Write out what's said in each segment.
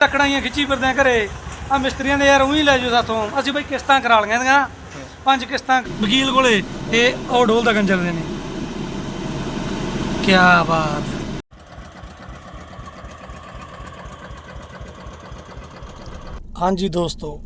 ਟਕੜਾਈਆਂ ਖਿੱਚੀ ਫਿਰਦੇ ਆ ਘਰੇ। ਆ ਮਿਸਤਰੀਆਂ ਨੇ ਯਾਰ ਉਹੀ ਲੈ ਜਾਓ ਸਾਥੋਂ। ਅਸੀਂ ਬਈ ਕਿਸ਼ਤਾਂ ਕਰਾ ਲਈਆਂ ਦੀਆਂ ਪੰਜ ਕਿਸ਼ਤਾਂ। ਵਕੀਲ ਕੋਲੇ ਇਹ ਉਹ ਢੋਲ ਦਾ ਗੰਜਲ ਦੇ ਨੇ। ਕੀ ਬਾਤ। ਹਾਂਜੀ ਦੋਸਤੋ,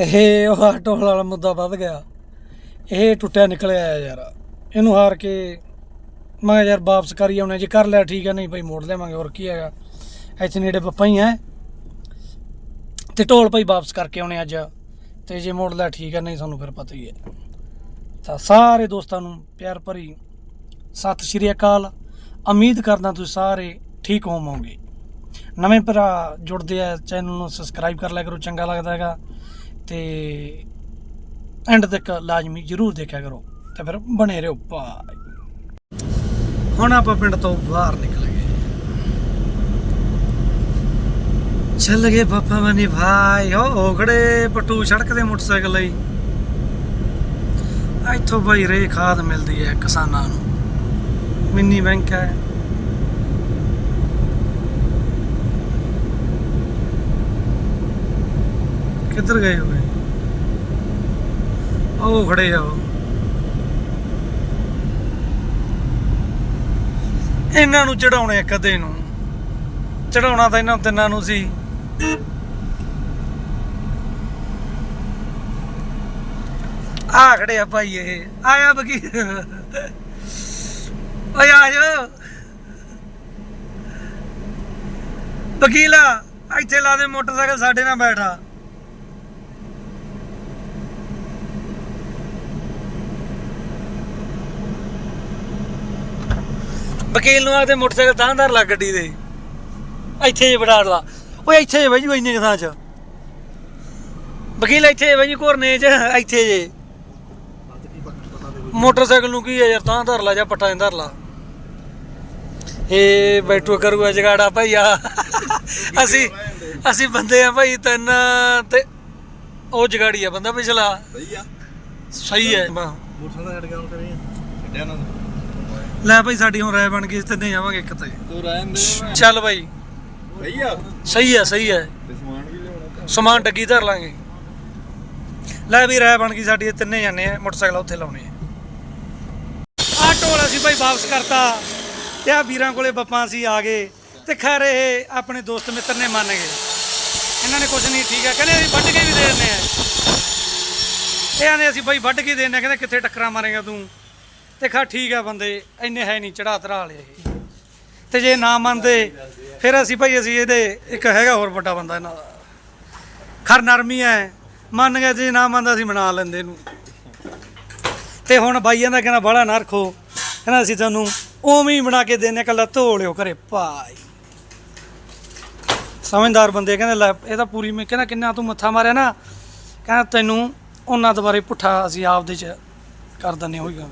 ਇਹ ਉਹ ਢੋਲ ਵਾਲਾ ਮੁੱਦਾ ਵੱਧ ਗਿਆ। ਇਹ ਟੁੱਟਿਆ ਨਿਕਲਿਆ ਆ ਯਾਰ। ਇਹਨੂੰ ਹਾਰ ਕੇ ਮੈਂ ਕਿਹਾ ਯਾਰ ਵਾਪਸ ਕਰੀ ਆਉਣੇ ਜੇ ਕਰ ਲਿਆ ਠੀਕ ਹੈ ਨਹੀਂ ਭਾਈ ਮੋੜ ਦੇਵਾਂਗੇ। ਹੋਰ ਕੀ ਹੈਗਾ? ਇੱਥੇ ਨੇੜੇ ਪੱਪਾ ਹੀ ਹੈ। ਤੇ ਢੋਲ ਭਾਈ ਵਾਪਸ ਕਰਕੇ ਆਉਣੇ ਅੱਜ। ਤੇ ਜੇ ਮੋੜ ਲਿਆ ਠੀਕ ਹੈ, ਨਹੀਂ ਸਾਨੂੰ ਫਿਰ ਪਤਾ ਹੀ ਹੈ। ਤਾਂ ਸਾਰੇ ਦੋਸਤਾਂ ਨੂੰ ਪਿਆਰ ਭਰੀ ਸਤਿ ਸ਼੍ਰੀ ਅਕਾਲ। ਉਮੀਦ ਕਰਦਾ ਤੁਸੀਂ ਸਾਰੇ ਠੀਕ ਹੋਵੋਗੇ। ਨਵੇਂ ਭਰਾ ਜੁੜਦੇ ਆ, ਚੈਨਲ ਨੂੰ ਸਬਸਕ੍ਰਾਈਬ ਕਰ ਲਿਆ ਕਰੋ, ਚੰਗਾ ਲੱਗਦਾ ਹੈਗਾ। ਤੇ ਐਂਡ ਤੱਕ ਲਾਜ਼ਮੀ ਜਰੂਰ ਦੇਖਿਆ ਕਰੋ। ਤੇ ਫਿਰ ਬਣੇ ਰਹੋ ਬਾਏ ਹੁਣ ਆਪਾਂ ਪਿੰਡ ਤੋਂ ਬਾਹਰ ਨਿਕਲ ਗਏ ਚੱਲ ਗਏ ਪਾਪਾ ਬਣੀ ਭਾਈ। ਹੋ ਓਗੜੇ ਪਟੂ ਸੜਕ ਦੇ ਮੋਟਰਸਾਈਕਲ ਲਈ। ਇੱਥੋਂ ਭਾਈ ਰੇ ਖਾਦ ਮਿਲਦੀ ਹੈ ਕਿਸਾਨਾਂ ਨੂੰ। ਮਿੰਨੀ ਬੈਂਕ ਹੈ। ਕਿੱਧਰ ਗਏ ਹੋਏ ਉਹ ਖੜੇ ਆ ਉਹ। ਇਹਨਾਂ ਨੂੰ ਚੜਾਉਣੇ ਕਦੇ ਨੂੰ। ਚੜਾਉਣਾ ਤਾਂ ਇਹਨਾਂ ਤਿੰਨਾਂ ਨੂੰ ਸੀ। ਆ ਖੜੇ ਆ ਭਾਈ ਇਹ। ਆਇਆ ਬਕੀ ਓਏ ਆ ਜਾ। ਵਕੀਲਾ, ਇੱਥੇ ਲਾ ਦੇ ਮੋਟਰਸਾਈਕਲ, ਸਾਡੇ ਨਾਲ ਬੈਠਾ ਵਕੀਲ ਨੂੰ ਆਖਦੇ ਮੋਟਰਸਾਈਕਲ ਤਾਂ ਧਰ ਗੱਡੀ ਦੇ। ਇੱਥੇ ਜੇ ਬਿਠਾ ਲਾ। ਓਏ ਇੱਥੇ ਜੇ ਬਈ ਇੰਨੇ ਥਾਂ ਚ। ਵਕੀਲ ਇੱਥੇ ਬਈ ਕੋਰਨੇ ਚ ਇੱਥੇ ਜੇ। ਮੋਟਰਸਾਈਕਲ ਨੂੰ ਕੀ ਹੈ ਯਾਰ ਤਾਂ ਧਰ ਲਾ ਜਾਂ ਪੱਟਾਂ ਧਰ ਲਾ। ਇਹ ਬੈਠੋ ਕਰੂਗਾ ਜਗਾੜਾ ਭਈਆ ਅਸੀਂ ਅਸੀਂ ਬੰਦੇ ਆ ਭਾਈ ਤਿੰਨ ਤੇ ਉਹ ਜਗਾੜੀ ਆ ਬੰਦਾ ਪਿਛਲਾ। ਸਹੀ ਆ। ਸਹੀ ਹੈ। ਮੋਟਰਸਾਈਕਲ ਛੱਡ ਕੇ ਆਉਂ ਕਰੀ ਛੱਡਿਆ ਨਾ। ਲੈ ਭਾਈ ਸਾਡੀ ਹੁਣ ਰਾਏ ਬਣ ਗਈ ਇਸ ਤਿੰਨੇ ਜਾਵਾਂਗੇ ਇੱਕ ਤੇ। ਤੂੰ ਦੇ ਚੱਲ ਭਾਈ। ਸਹੀ ਆ। ਸਹੀ ਤੇ ਸਮਾਨ ਵੀ ਲਿਆਉਣਾ ਸਮਾਨ ਡੱਗੀ ਧਰ ਲਾਂਗੇ। ਲੈ ਵੀ ਰਾਇ ਬਣ ਗਈ ਸਾਡੀ ਇਹ ਤਿੰਨੇ ਜਾਣੇ ਆ ਮੋਟਰਸਾਈਕਲ ਉੱਥੇ ਲਾਉਣੇ ਆ। ਆਹ ਢੋਲ ਅਸੀਂ ਭਾਈ ਵਾਪਸ ਕਰਤਾ। ਤੇ ਆ ਵੀਰਾਂ ਕੋਲੇ ਬੱਪਾਂ ਅਸੀਂ ਆ ਗਏ। ਤੇ ਖੈਰ ਇਹ ਆਪਣੇ ਦੋਸਤ ਮਿੱਤਰ ਨੇ ਮੰਨ ਗਏ। ਇਹਨਾਂ ਨੇ ਕੁਝ ਨਹੀਂ ਠੀਕ ਹੈ ਕਹਿੰਦੇ ਅਸੀਂ ਵੱਢ ਕੇ ਵੀ ਦੇ ਦਿੰਦੇ ਆ। ਇਹ ਆਨੇ ਅਸੀਂ ਭਾਈ ਵੱਢ ਕੇ ਦੇਣੇ ਕਹਿੰਦੇ ਕਿੱਥੇ ਟੱਕਰਾਂ ਮਾਰੇਗਾ ਤੂੰ? ਤੇ ਖਾ ਠੀਕ ਆ ਬੰਦੇ ਇੰਨੇ ਹੈ ਨਹੀਂ ਚੜਾ ਧਰਾ ਵਾਲੇ ਇਹ। ਤੇ ਜੇ ਨਾ ਮੰਨਦੇ, ਫਿਰ ਅਸੀਂ ਭਾਈ ਅਸੀਂ ਇਹਦੇ ਇੱਕ ਹੈਗਾ ਹੋਰ ਵੱਡਾ ਬੰਦਾ ਇਹਨਾਂ ਦਾ। ਖਰ ਨਰਮੀ ਐ, ਮੰਨ ਗਿਆ ਜੇ ਨਾ ਮੰਨਦਾ ਅਸੀਂ ਬਣਾ ਲੈਂਦੇ ਇਹਨੂੰ। ਤੇ ਹੁਣ ਬਾਈਆਂ ਦਾ ਕਹਿੰਦਾ ਬੜਾ ਨਾ ਰੱਖੋ। ਕਹਿੰਦਾ ਅਸੀਂ ਤੁਹਾਨੂੰ ਉਵੇਂ ਹੀ ਬਣਾ ਕੇ ਦੇਨੇ ਕੱਲਾ ਧੋ ਲਿਓ ਘਰੇ, ਭਾਈ। ਸਮਝਦਾਰ ਬੰਦੇ ਕਹਿੰਦੇ ਲੈ ਇਹ ਤਾਂ ਪੂਰੀ ਮੈਂ ਕਹਿੰਦਾ ਕਿੰਨਾ ਤੂੰ ਮੱਥਾ ਮਾਰਿਆ ਨਾ। ਕਹਿੰਦਾ ਤੈਨੂੰ ਉਹਨਾਂ ਦੁਬਾਰੇ ਪੁੱਠਾ ਅਸੀਂ ਆਪਦੇ ਚ ਕਰ ਦਿੰਨੇ ਹੋਈਗਾ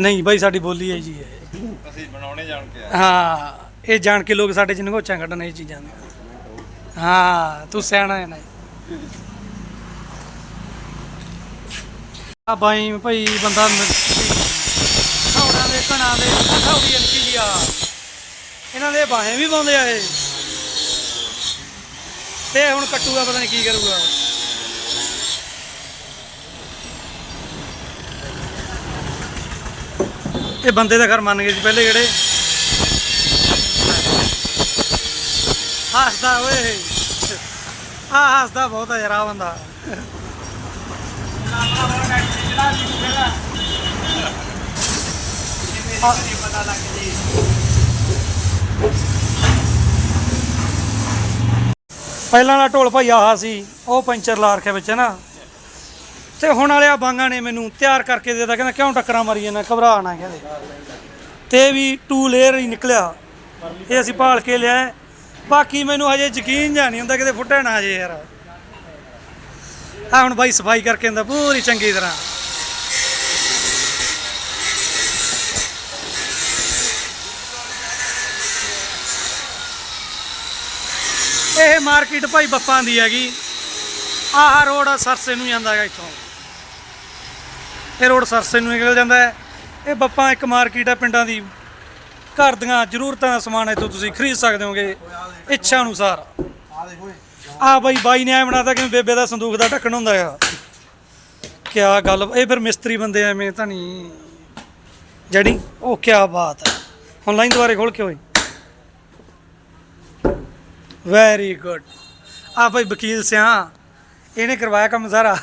ਨਹੀਂ ਬਾਈ ਸਾਡੀ ਬੋਲੀ ਹੈ ਜੀ ਇਹ ਅਸੀਂ ਬਣਾਉਣੇ ਜਾਣ ਕੇ ਹਾਂ ਇਹ ਜਾਣ ਕੇ ਲੋਕ ਸਾਡੇ ਚ ਨਗੋਚਾਂ ਕੱਢਣ ਇਹ ਚੀਜ਼ਾਂ ਦੀਆਂ ਹਾਂ ਤੂੰ ਸਿਆਣਾ ਹੈ ਨਾ। ਆ ਬਾਈ ਭਾਈ ਬੰਦਾ ਖੌੜਾਂ ਦੇ ਕਣਾ ਦੇ ਖੌੜੀ ਅੰਕੀ ਆ। ਇਹਨਾਂ ਦੇ ਬਾਹੇ ਵੀ ਪਾਉਂਦੇ ਆ ਇਹ। ਤੇ ਹੁਣ ਕੱਟੂਗਾ ਪਤਾ ਨਹੀਂ ਕੀ ਕਰੂਗਾ। ਇਹ ਬੰਦੇ ਦਾ ਘਰ ਮੰਨ ਗਏ ਸੀ ਪਹਿਲੇ ਜਿਹੜੇ। ਹੱਸਦਾ ਓਏ। ਆ ਹੱਸਦਾ ਬਹੁਤ ਆ ਯਾਰ, ਆ ਬੰਦਾ। ਪਹਿਲਾਂ ਵਾਲਾ ਢੋਲ ਭਾਈ ਆਹ ਸੀ, ਉਹ ਪੈਂਚਰ ਲਾ ਰੱਖਿਆ ਵਿੱਚ ਨਾ। ਤੇ ਹੁਣ ਵਾਲਿਆ ਬਾਂਗਾ ਨੇ ਮੈਨੂੰ ਤਿਆਰ ਕਰਕੇ ਦੇ ਦਿੱਤਾ। ਕਹਿੰਦਾ, ਕਿਉਂ ਟੱਕਰਾਂ ਮਾਰੀ ਜਾਂਦਾ ਘਬਰਾ ਨਾ ਕਹਿੰਦੇ ਤੇ ਵੀ ਟੂ ਲੇਅਰ ਹੀ ਨਿਕਲਿਆ। ਇਹ ਅਸੀਂ ਭਾਲ ਕੇ ਲਿਆ ਬਾਕੀ ਮੈਨੂੰ ਹਜੇ ਯਕੀਨ ਜਾਂ ਨਹੀਂ ਹੁੰਦਾ ਕਿਤੇ ਫੁੱਟੇ ਨਾ ਜੇ ਯਾਰ। ਆ ਹੁਣ ਬਾਈ ਸਫ਼ਾਈ ਕਰਕੇ ਹੁੰਦਾ ਪੂਰੀ ਚੰਗੀ ਤਰ੍ਹਾਂ। ਇਹ ਮਾਰਕੀਟ ਭਾਈ ਬੱਪਾਂ ਦੀ ਹੈਗੀ। ਆਹ ਰੋਡ ਸਰਸੇ ਨੂੰ ਜਾਂਦਾ ਹੈਗਾ ਇੱਥੋਂ। ਇਹ ਰੋਡ ਸਰਸੇ ਨੂੰ ਨਿਕਲ ਜਾਂਦਾ ਹੈ। ਇਹ ਬੱਪਾਂ ਇੱਕ ਮਾਰਕੀਟ ਹੈ ਪਿੰਡਾਂ ਦੀ। ਘਰ ਦੀਆਂ ਜ਼ਰੂਰਤਾਂ ਦਾ ਸਮਾਨ ਇੱਥੋਂ ਤੁਸੀਂ ਖਰੀਦ ਸਕਦੇ ਹੋਗੇ। ਇੱਛਾ ਅਨੁਸਾਰ। ਆ ਬਾਈ ਬਾਈ ਨੇ ਐ ਬਣਾਤਾ ਕਿ ਬੇਬੇ ਦਾ ਸੰਦੂਕ ਦਾ ਢੱਕਣ ਹੁੰਦਾ ਆ। ਕਿਆ ਗੱਲ, ਇਹ ਫਿਰ ਮਿਸਤਰੀ ਬੰਦੇ ਐਵੇਂ ਤਾਂ ਨਹੀਂ। ਜੜੀ ਉਹ ਕਿਆ ਬਾਤ ਹੈ। ਹੁਣ ਦੁਬਾਰੇ ਖੋਲ ਕੇ ਹੋਈ ਵੈਰੀ ਗੁੱਡ ਆ ਭਾਈ ਵਕੀਲ ਸਿਆ, ਇਹਨੇ ਕਰਵਾਇਆ ਕੰਮ ਸਾਰਾ।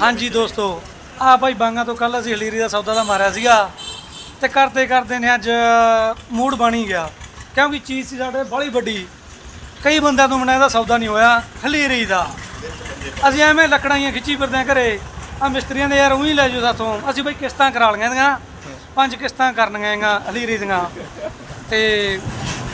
ਹਾਂਜੀ ਦੋਸਤੋ ਆ ਭਾਈ ਬਾਂਗਾ ਤੋਂ ਕੱਲ ਅਸੀਂ ਹਲੀਰੀ ਦਾ ਸੌਦਾ ਦਾ ਮਾਰਿਆ ਸੀਗਾ ਤੇ ਕਰਦੇ ਕਰਦੇ ਨੇ ਅੱਜ ਮੂਡ ਬਣੀ ਗਿਆ। ਕਿਉਂਕਿ ਚੀਜ਼ ਸੀ ਸਾਡੇ ਬੜੀ ਵੱਡੀ। ਕਈ ਬੰਦਿਆਂ ਤੋਂ ਮਨਾ ਇਹਦਾ ਸੌਦਾ ਨਹੀਂ ਹੋਇਆ, ਹਲੀਰੀ ਦਾ। ਅਸੀਂ ਐਵੇਂ ਲੱਕੜਾਂ ਖਿੱਚੀ ਫਿਰਦੇ ਹਾਂ ਘਰੇ ਆ ਮਿਸਤਰੀਆਂ ਦੇ ਯਾਰ ਉਹੀ ਲੈ ਜਾਓ ਸਾਥੋਂ। ਅਸੀਂ ਬਈ ਕਿਸ਼ਤਾਂ ਕਰਾ ਲਈਆਂ ਦੀਆਂ ਪੰਜ ਕਿਸ਼ਤਾਂ ਕਰਨੀਆਂ ਹੈਗੀਆਂ ਹਲੀਰੀ ਦੀਆਂ। ਤੇ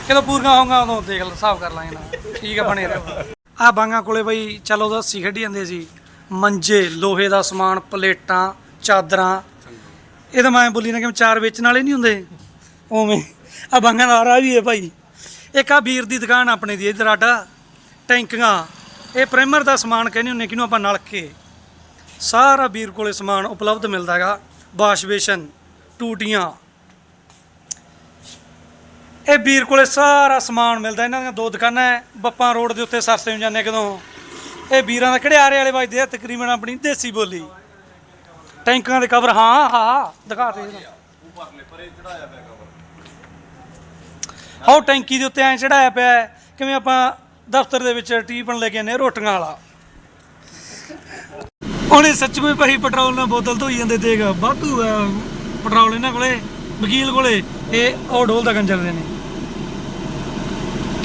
ਜਦੋਂ ਪੂਰੀਆਂ ਹੋਣਗੀਆਂ ਉਦੋਂ ਦੇਖ ਲ, ਹਿਸਾਬ ਕਰ ਲਾਂਗੇ ਨਾ ਠੀਕ ਆ, ਬਣੇ ਰਹੋ। ਆ ਬਾਂਗਾ ਕੋਲੇ ਬਈ ਚਲੋ ਉਹਦਾ ਸੀ ਖੇਡੀ ਜਾਂਦੇ ਸੀ। ਮੰਜੇ, ਲੋਹੇ ਦਾ ਸਮਾਨ, ਪਲੇਟਾਂ, ਚਾਦਰਾਂ। ਇਹ ਤਾਂ ਮੈਂ ਬੋਲੀ ਨਾ ਕਿ ਚਾਰ ਵੇਚਣ ਵਾਲੇ ਨਹੀਂ ਹੁੰਦੇ। ਉਵੇਂ। ਆ ਬਾਂਗਾ ਦਾ ਰਾਹ ਵੀ ਹੈ ਭਾਈ। ਇੱਕ ਆ ਵੀਰ ਦੀ ਦੁਕਾਨ ਆਪਣੇ ਦੀ ਇਧਰ ਆਡਾ। ਟੈਂਕੀਆਂ। ਇਹ ਪ੍ਰਾਈਮਰ ਦਾ ਸਮਾਨ ਕਹਿੰਦੇ ਹੁੰਦੇ ਕਿਹਨੂੰ ਆਪਾਂ ਨਲਕੇ। ਸਾਰਾ ਵੀਰ ਕੋਲੇ ਸਮਾਨ ਉਪਲਬਧ ਮਿਲਦਾ ਹੈਗਾ। ਵਾਸ਼ ਬੇਸ਼ਨ, ਟੂਟੀਆਂ। ਇਹ ਵੀਰ ਕੋਲੇ ਸਾਰਾ ਸਮਾਨ ਮਿਲਦਾ। ਇਹਨਾਂ ਦੀਆਂ ਦੋ ਦੁਕਾਨਾਂ ਹੈ। ਬੱਪਾਂ ਰੋਡ ਦੇ ਉੱਤੇ ਸਰਸੇ ਨੂੰ ਜਾਂਦੇ ਕਦੋਂ। ਇਹ ਵੀਰਾਂ ਦਾ ਖੜਿਆਰੇ ਵਾਲੇ ਵੱਜਦੇ ਆ, ਤਕਰੀਬਨ ਆਪਣੀ ਦੇਸੀ ਬੋਲੀ। ਟੈਂਕਾਂ ਦੇ ਕਵਰ ਹਾਂ ਹਾਂ ਦਿਖਾ ਦੇ। ਹਾਂ ਟੈਂਕੀ ਦੇ ਉੱਤੇ ਐ ਚੜਾਇਆ ਪਿਆ ਕਿਵੇਂ ਆਪਾਂ ਦਫ਼ਤਰ ਦੇ ਵਿੱਚ ਟੀਪਣ ਲੈ ਕੇ ਆਨੇ ਰੋਟੀਆਂ ਵਾਲਾ। ਉਹਨੇ ਸੱਚਵੇਂ ਭਾਈ ਪੈਟਰੋਲ ਨਾਲ ਬੋਤਲ ਧੋਈ ਜਾਂਦੇ, ਦੇਖ, ਵਾਧੂ ਪੈਟਰੋਲ ਇਹਨਾਂ ਕੋਲੇ, ਵਕੀਲ ਕੋਲੇ, ਇਹ ਉਹ ਢੋਲ ਦਾ ਗੰਜਰ ਦੇ ਨੇ।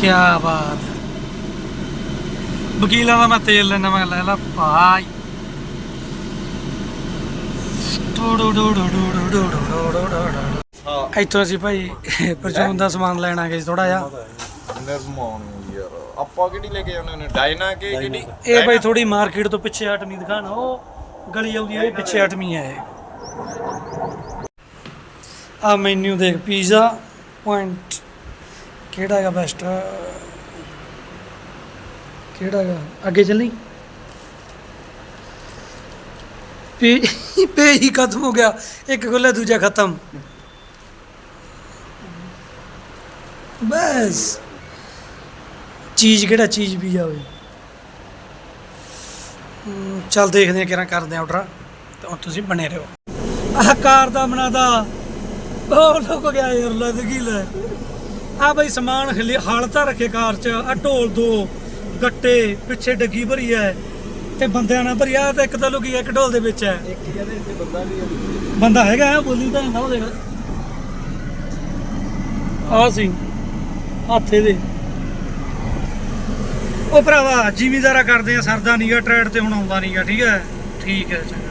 ਕੀ ਬਾਤ ਵਕੀਲਾਂ ਦਾ ਮੈਂ ਤੇਲ ਲੈਣਾ ਮੈਂ ਲੈ ਲਾ ਭਾਈ ਇੱਥੋਂ ਅਸੀਂ ਭਾਈ ਪਰਚੂਨ ਦਾ ਸਮਾਨ ਲੈਣਾ ਗਏ ਥੋੜਾ ਜਿਹਾ ਇਹ ਭਾਈ ਥੋੜੀ ਮਾਰਕੀਟ ਤੋਂ ਪਿੱਛੇ ਹਟਵੀਂ ਦੁਕਾਨ ਉਹ ਗਲੀ ਆਉਂਦੀ ਹੈ ਪਿੱਛੇ ਹਟਵੀਂ ਹੈ ਆ ਮੈਨੂ ਦੇਖ ਪੀਜ਼ਾ ਪੁਆਇੰਟ ਕਿਹੜਾ ਹੈਗਾ ਬੈਸਟ ਕਿਹੜਾ ਹੈਗਾ ਅੱਗੇ ਚੱਲੀ। ਪੇ ਪੇ ਹੀ ਖਤਮ ਹੋ ਗਿਆ। ਇੱਕ ਖੁੱਲਿਆ ਦੂਜਾ ਖਤਮ। ਬਸ। ਚੀਜ਼ ਕਿਹੜਾ, ਚੀਜ਼ ਵੀ ਜਾਵੇ। ਚੱਲ ਦੇਖਦੇ ਹਾਂ ਕਿਹੜਾ ਕਰਦੇ ਆ ਆਰਡਰ ਤੇ ਤੁਸੀਂ ਬਣੇ ਰਹੋ। ਆਹ ਕਾਰ ਦਾ ਬਣਾਦਾ ਉਹ ਲੋਕ ਗਿਆ ਯਾਰ, ਲੱਦ ਕੀ ਲੈ। ਆ ਬਈ ਸਮਾਨ ਹਾਲ ਤਾਂ ਰੱਖੇ ਕਾਰ ਚ ਆ ਢੋਲ ਦੋ। ਗੱਟੇ ਪਿੱਛੇ ਡੱਗੀ ਭਰੀ ਐ ਤੇ ਬੰਦਿਆਂ ਨਾਲ ਭਰੀ ਆ ਤੇ ਇੱਕ ਤਾਂ ਲੁਕੀ ਇੱਕ ਢੋਲ ਦੇ ਵਿੱਚ ਐ ਇੱਕ ਇਹਦੇ ਵਿੱਚ ਬੰਦਾ ਵੀ ਹੈ। ਬੰਦਾ ਹੈਗਾ ਹੈ, ਬੋਲੀ ਤਾਂ ਨਾ ਉਹ ਦੇਖ ਆ ਸੀ ਹੱਥੇ ਦੇ ਉਹ ਭਰਾਵਾ ਜ਼ਿਮੀਦਾਰਾ ਕਰਦੇ ਆ ਸਰਦਾ ਨਹੀਂਗਾ ਟਰੈਡ ਤੇ ਹੁਣ ਆਉਂਦਾ ਨਹੀਂਗਾ ਠੀਕ ਹੈ? ਠੀਕ ਹੈ ਚੰਗਾ।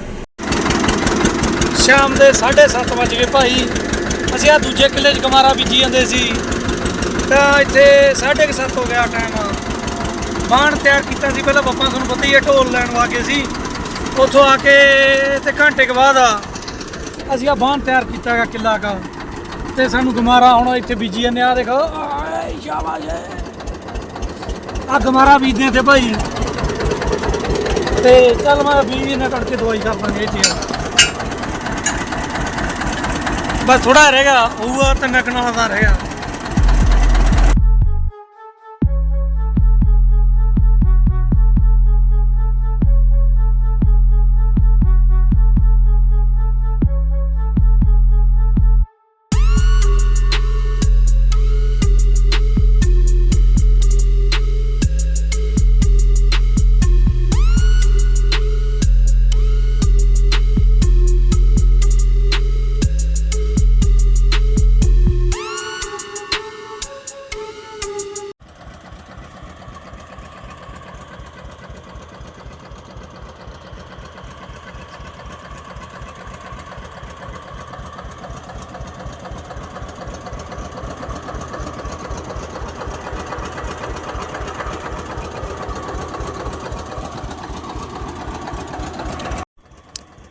ਸ਼ਾਮ ਦੇ 7:30 ਵਜ ਗਏ ਭਾਈ। ਅਸੀਂ ਆ ਦੂਜੇ ਕਿੱਲੇ 'ਚ ਗਮਾਰਾ ਬੀਜੀ ਜਾਂਦੇ ਸੀ। ਤਾਂ ਇੱਥੇ 7:30 ਹੋ ਗਿਆ ਟਾਈਮ ਬਾਣ ਤਿਆਰ ਕੀਤਾ ਸੀ, ਪਹਿਲਾਂ ਬੱਪਾ ਤੁਹਾਨੂੰ ਪਤਾ ਹੀ ਹੈ ਢੋਲ ਲੈਣ ਵਾਗੇ ਸੀ। ਉੱਥੋਂ ਆ ਕੇ ਤੇ ਘੰਟੇ ਕੁ ਬਾਅਦ ਆ, ਅਸੀਂ ਆ ਬਾਣ ਤਿਆਰ ਕੀਤਾ ਗਾ ਕਿੱਲਾ ਕਾ। ਤੇ ਸਾਨੂੰ ਗਮਾਰਾ ਹੁਣ ਇੱਥੇ ਬੀਜੀ ਜਾਂਦੇ ਆ ਦੇਖੋ, ਆਏ ਸ਼ਾਬਾਸ਼। ਆ ਗਮਾਰਾ ਬੀਜਦੇ ਤੇ ਭਾਈ। ਤੇ ਚੱਲ ਮੈਂ ਬੀਜ ਕੱਢ ਕੇ ਦਵਾਈ ਕਰ ਲਾਂਗੇ ਇਹ ਚੀਜ਼ ਬਸ ਥੋੜਾ ਰਹਿ ਗਿਆ, ਉਹ ਤੇ ਨਕਣਾ ਦਾ ਰਹਿ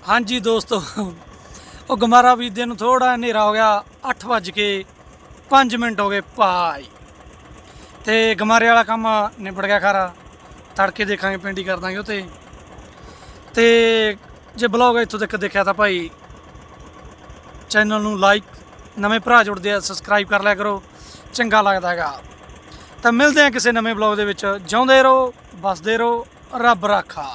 ਹਾਂਜੀ ਦੋਸਤੋ, ਉਹ ਗਮਾਰਾ ਬੀਜਦੇ ਨੂੰ ਥੋੜਾ ਹਨੇਰਾ ਹੋ ਗਿਆ 8 ਵੱਜ ਕੇ 5 ਮਿੰਟ ਹੋ ਗਏ ਭਾਈ। ਤੇ ਗਮਾਰੇ ਵਾਲਾ ਕੰਮ ਨਿਬੜ ਗਿਆ ਖਾਰਾ, ਤੜਕੇ ਦੇਖਾਂਗੇ, ਪਿੰਡੀ ਕਰ ਦਾਂਗੇ ਉਤੇ ਤੇ ਜੇ ਬਲੌਗ ਇੱਥੋਂ ਤੱਕ ਦੇਖਿਆ ਤਾਂ ਭਾਈ, ਚੈਨਲ ਨੂੰ ਲਾਈਕ, ਨਵੇਂ ਭਰਾ ਜੁੜਦੇ ਆ, ਸਬਸਕ੍ਰਾਈਬ ਕਰ ਲਿਆ ਕਰੋ, ਚੰਗਾ ਲੱਗਦਾ ਹੈਗਾ। ਤਾਂ ਮਿਲਦੇ ਆ ਕਿਸੇ ਨਵੇਂ ਬਲੌਗ ਦੇ ਵਿੱਚ, ਜਿਉਂਦੇ ਰਹੋ ਬਸਦੇ ਰਹੋ, ਰੱਬ ਰਾਖਾ।